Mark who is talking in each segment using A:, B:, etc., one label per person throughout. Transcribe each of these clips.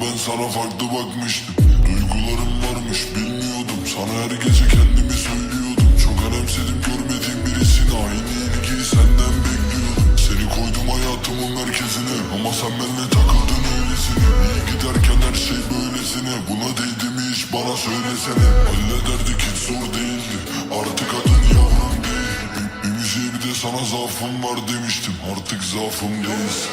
A: Ben sana farklı bakmıştım Duygularım varmış bilmiyordum Sana her gece kendimi söylüyordum Çok önemsedim görmediğim birisini Aynı ilgiyi senden bekliyordum Seni koydum hayatımın merkezine Ama sen benimle takıldın öylesine İyi giderken her şey böylesine Buna değdi mi hiç bana söylesene Hallederdik hiç zor değildi Artık adın yavrum değil Ü- Ümiciye bir de sana zaafım var demiştim Artık zaafım değilsin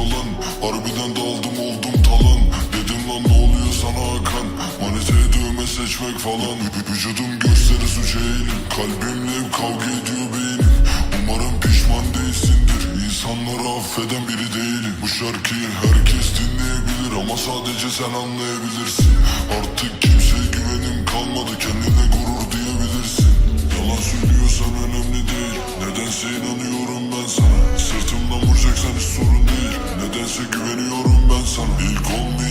A: yalan Harbiden daldım oldum talan Dedim lan ne oluyor sana Hakan? Maniteye dövme seçmek falan. Vü- Vücudum gösteri suç eğilim Kalbimle kavga ediyor beynim. Umarım pişman değilsindir. İnsanları affeden biri değilim. Bu şarkıyı herkes dinleyebilir Ama sadece sen anlayabilirsin. Artık kimseye güveniyorum ben sana İlk hadi